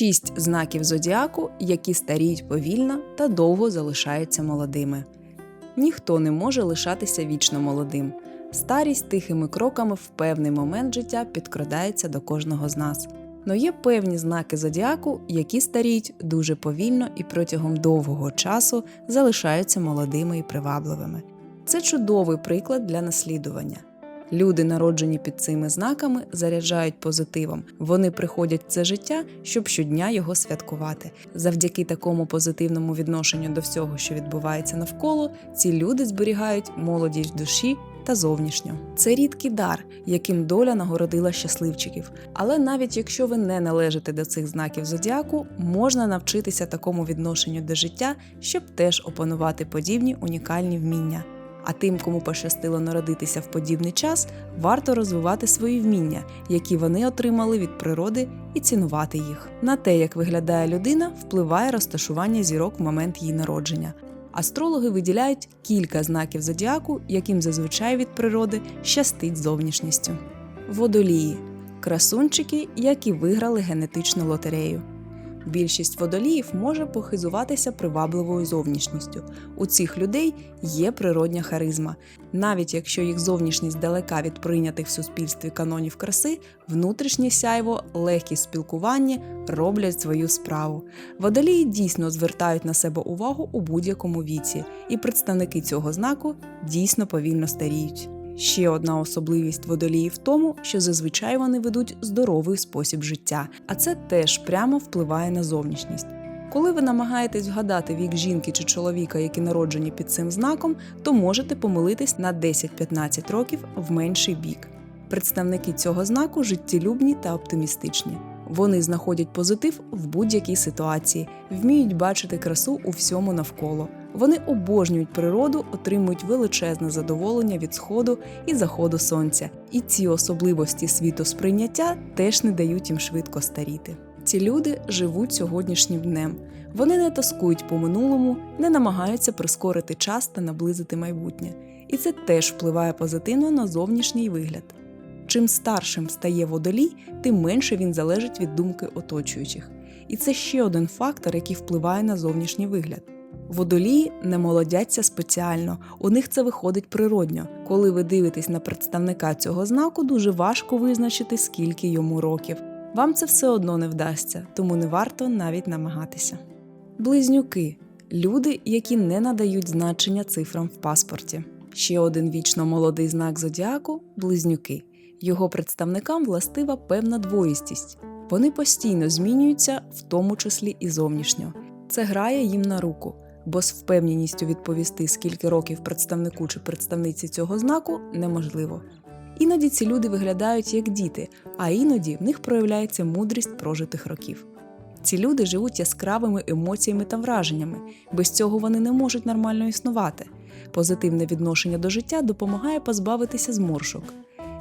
Шість знаків зодіаку, які старіють повільно та довго залишаються молодими. Ніхто не може лишатися вічно молодим. Старість тихими кроками в певний момент життя підкрадається до кожного з нас. Но є певні знаки зодіаку, які старіють дуже повільно і протягом довгого часу залишаються молодими і привабливими. Це чудовий приклад для наслідування. Люди, народжені під цими знаками, заряджають позитивом. Вони приходять в це життя, щоб щодня його святкувати. Завдяки такому позитивному відношенню до всього, що відбувається навколо, ці люди зберігають молодість душі та зовнішньо. Це рідкий дар, яким доля нагородила щасливчиків. Але навіть якщо ви не належите до цих знаків зодіаку, можна навчитися такому відношенню до життя, щоб теж опанувати подібні унікальні вміння. А тим, кому пощастило народитися в подібний час, варто розвивати свої вміння, які вони отримали від природи, і цінувати їх. На те, як виглядає людина, впливає розташування зірок в момент її народження. Астрологи виділяють кілька знаків зодіаку, яким зазвичай від природи щастить зовнішністю. Водолії красунчики, які виграли генетичну лотерею. Більшість водоліїв може похизуватися привабливою зовнішністю. У цих людей є природня харизма. Навіть якщо їх зовнішність далека від прийнятих в суспільстві канонів краси, внутрішнє сяйво, легкість спілкування роблять свою справу. Водолії дійсно звертають на себе увагу у будь-якому віці, і представники цього знаку дійсно повільно старіють. Ще одна особливість водоліїв в тому, що зазвичай вони ведуть здоровий спосіб життя, а це теж прямо впливає на зовнішність. Коли ви намагаєтесь вгадати вік жінки чи чоловіка, які народжені під цим знаком, то можете помилитись на 10-15 років в менший бік. Представники цього знаку життєлюбні та оптимістичні. Вони знаходять позитив в будь-якій ситуації, вміють бачити красу у всьому навколо. Вони обожнюють природу, отримують величезне задоволення від сходу і заходу сонця. І ці особливості світосприйняття теж не дають їм швидко старіти. Ці люди живуть сьогоднішнім днем. Вони не тоскують по минулому, не намагаються прискорити час та наблизити майбутнє. І це теж впливає позитивно на зовнішній вигляд. Чим старшим стає водолій, тим менше він залежить від думки оточуючих. І це ще один фактор, який впливає на зовнішній вигляд. Водолії не молодяться спеціально, у них це виходить природньо. Коли ви дивитесь на представника цього знаку, дуже важко визначити, скільки йому років. Вам це все одно не вдасться, тому не варто навіть намагатися. Близнюки люди, які не надають значення цифрам в паспорті. Ще один вічно молодий знак зодіаку близнюки. Його представникам властива певна двоїстість. Вони постійно змінюються, в тому числі і зовнішньо. Це грає їм на руку, бо з впевненістю відповісти, скільки років представнику чи представниці цього знаку неможливо. Іноді ці люди виглядають як діти, а іноді в них проявляється мудрість прожитих років. Ці люди живуть яскравими емоціями та враженнями, без цього вони не можуть нормально існувати. Позитивне відношення до життя допомагає позбавитися зморшок.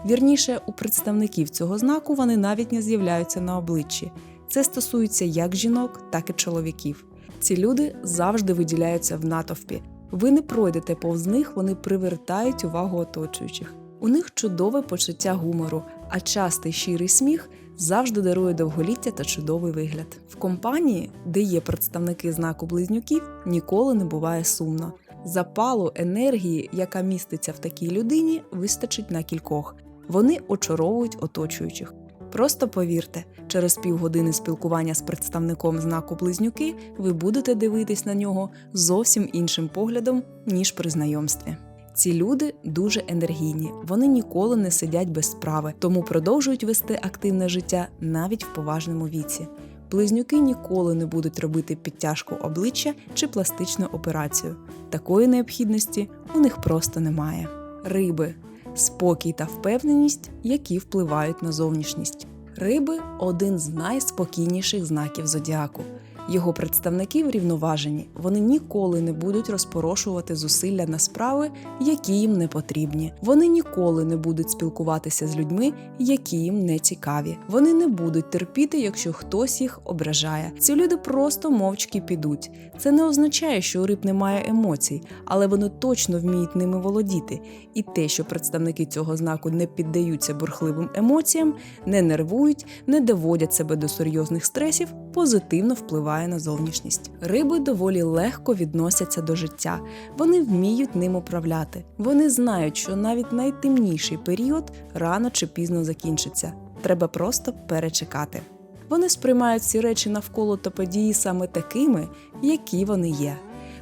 Вірніше, у представників цього знаку вони навіть не з'являються на обличчі. Це стосується як жінок, так і чоловіків. Ці люди завжди виділяються в натовпі. Ви не пройдете повз них, вони привертають увагу оточуючих. У них чудове почуття гумору, а частий щирий сміх завжди дарує довголіття та чудовий вигляд. В компанії, де є представники знаку близнюків, ніколи не буває сумно. Запалу, енергії, яка міститься в такій людині, вистачить на кількох. Вони очаровують оточуючих. Просто повірте, через півгодини спілкування з представником знаку близнюки ви будете дивитись на нього зовсім іншим поглядом, ніж при знайомстві. Ці люди дуже енергійні, вони ніколи не сидять без справи, тому продовжують вести активне життя навіть в поважному віці. Близнюки ніколи не будуть робити підтяжку обличчя чи пластичну операцію. Такої необхідності у них просто немає. Риби спокій та впевненість, які впливають на зовнішність. Риби один з найспокійніших знаків зодіаку. Його представники врівноважені. Вони ніколи не будуть розпорошувати зусилля на справи, які їм не потрібні. Вони ніколи не будуть спілкуватися з людьми, які їм не цікаві. Вони не будуть терпіти, якщо хтось їх ображає. Ці люди просто мовчки підуть. Це не означає, що у риб немає емоцій, але вони точно вміють ними володіти. І те, що представники цього знаку не піддаються бурхливим емоціям, не нервують, не доводять себе до серйозних стресів, позитивно впливає на зовнішність. Риби доволі легко відносяться до життя, вони вміють ним управляти. Вони знають, що навіть найтемніший період рано чи пізно закінчиться. Треба просто перечекати. Вони сприймають ці речі навколо та події саме такими, які вони є.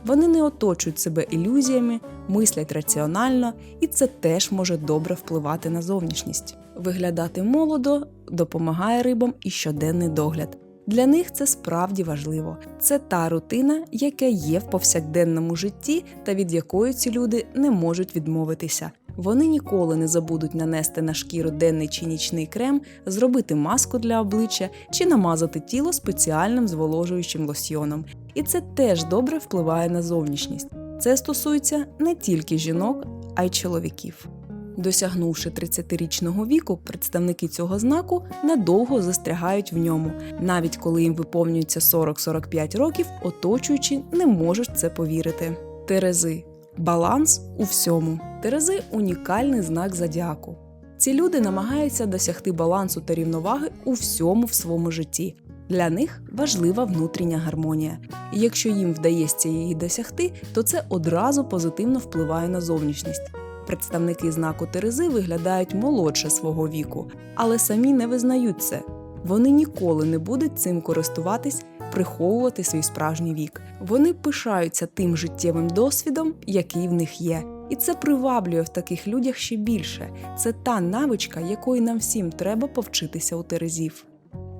Вони не оточують себе ілюзіями, мислять раціонально, і це теж може добре впливати на зовнішність. Виглядати молодо допомагає рибам і щоденний догляд. Для них це справді важливо. Це та рутина, яка є в повсякденному житті та від якої ці люди не можуть відмовитися. Вони ніколи не забудуть нанести на шкіру денний чи нічний крем, зробити маску для обличчя чи намазати тіло спеціальним зволожуючим лосьйоном. І це теж добре впливає на зовнішність. Це стосується не тільки жінок, а й чоловіків. Досягнувши 30-річного віку, представники цього знаку надовго застрягають в ньому, навіть коли їм виповнюється 40-45 років, оточуючи не можуть це повірити. Терези баланс у всьому. Терези унікальний знак зодіаку. Ці люди намагаються досягти балансу та рівноваги у всьому в своєму житті. Для них важлива внутрішня гармонія, і якщо їм вдається її досягти, то це одразу позитивно впливає на зовнішність. Представники знаку Терези виглядають молодше свого віку, але самі не визнають це. Вони ніколи не будуть цим користуватись, приховувати свій справжній вік. Вони пишаються тим життєвим досвідом, який в них є. І це приваблює в таких людях ще більше. Це та навичка, якої нам всім треба повчитися у Терезів.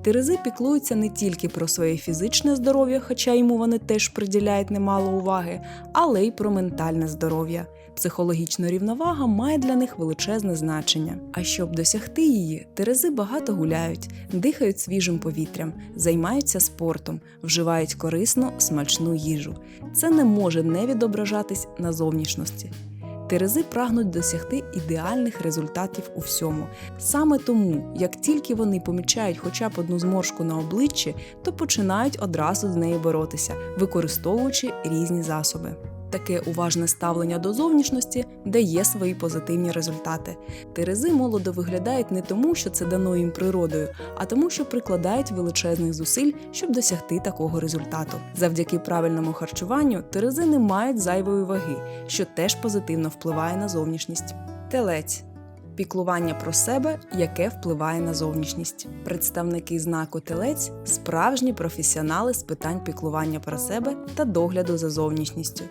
Терези піклуються не тільки про своє фізичне здоров'я, хоча йому вони теж приділяють немало уваги, але й про ментальне здоров'я. Психологічна рівновага має для них величезне значення. А щоб досягти її, терези багато гуляють, дихають свіжим повітрям, займаються спортом, вживають корисну, смачну їжу. Це не може не відображатись на зовнішності. Терези прагнуть досягти ідеальних результатів у всьому. Саме тому, як тільки вони помічають хоча б одну зморшку на обличчі, то починають одразу з нею боротися, використовуючи різні засоби. Таке уважне ставлення до зовнішності дає свої позитивні результати. Терези молодо виглядають не тому, що це дано їм природою, а тому, що прикладають величезних зусиль, щоб досягти такого результату. Завдяки правильному харчуванню терези не мають зайвої ваги, що теж позитивно впливає на зовнішність. Телець піклування про себе, яке впливає на зовнішність. Представники знаку телець справжні професіонали з питань піклування про себе та догляду за зовнішністю.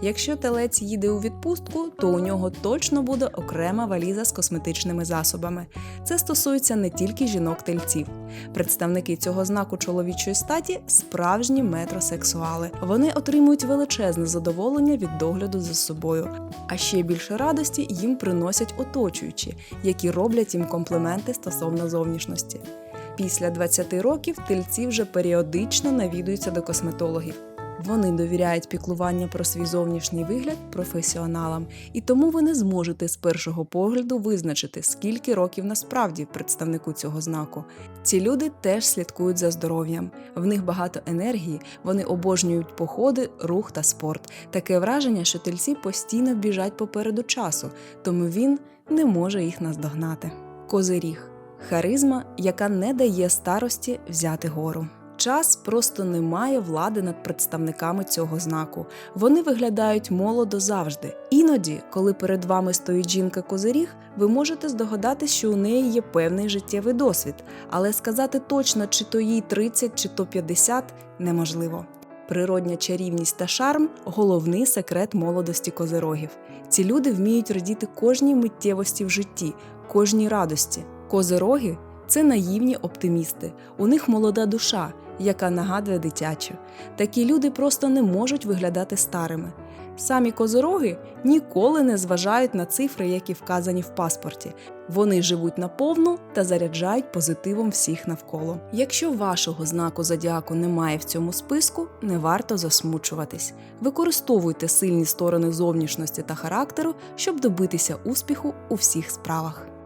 Якщо телець їде у відпустку, то у нього точно буде окрема валіза з косметичними засобами. Це стосується не тільки жінок-тельців. Представники цього знаку чоловічої статі справжні метросексуали. Вони отримують величезне задоволення від догляду за собою. А ще більше радості їм приносять оточуючі, які роблять їм компліменти стосовно зовнішності. Після 20 років тельці вже періодично навідуються до косметологів. Вони довіряють піклування про свій зовнішній вигляд професіоналам, і тому ви не зможете з першого погляду визначити, скільки років насправді представнику цього знаку. Ці люди теж слідкують за здоров'ям. В них багато енергії, вони обожнюють походи, рух та спорт. Таке враження, що тельці постійно біжать попереду часу, тому він не може їх наздогнати. Козиріг харизма, яка не дає старості взяти гору. Час просто не має влади над представниками цього знаку. Вони виглядають молодо завжди. Іноді, коли перед вами стоїть жінка козиріг, ви можете здогадатись, що у неї є певний життєвий досвід, але сказати точно, чи то їй 30, чи то 50 неможливо. Природня чарівність та шарм головний секрет молодості козирогів. Ці люди вміють радіти кожній миттєвості в житті, кожній радості. Козироги це наївні оптимісти. У них молода душа, яка нагадує дитячу. Такі люди просто не можуть виглядати старими. Самі козороги ніколи не зважають на цифри, які вказані в паспорті. Вони живуть наповну та заряджають позитивом всіх навколо. Якщо вашого знаку зодіаку немає в цьому списку, не варто засмучуватись. Використовуйте сильні сторони зовнішності та характеру, щоб добитися успіху у всіх справах.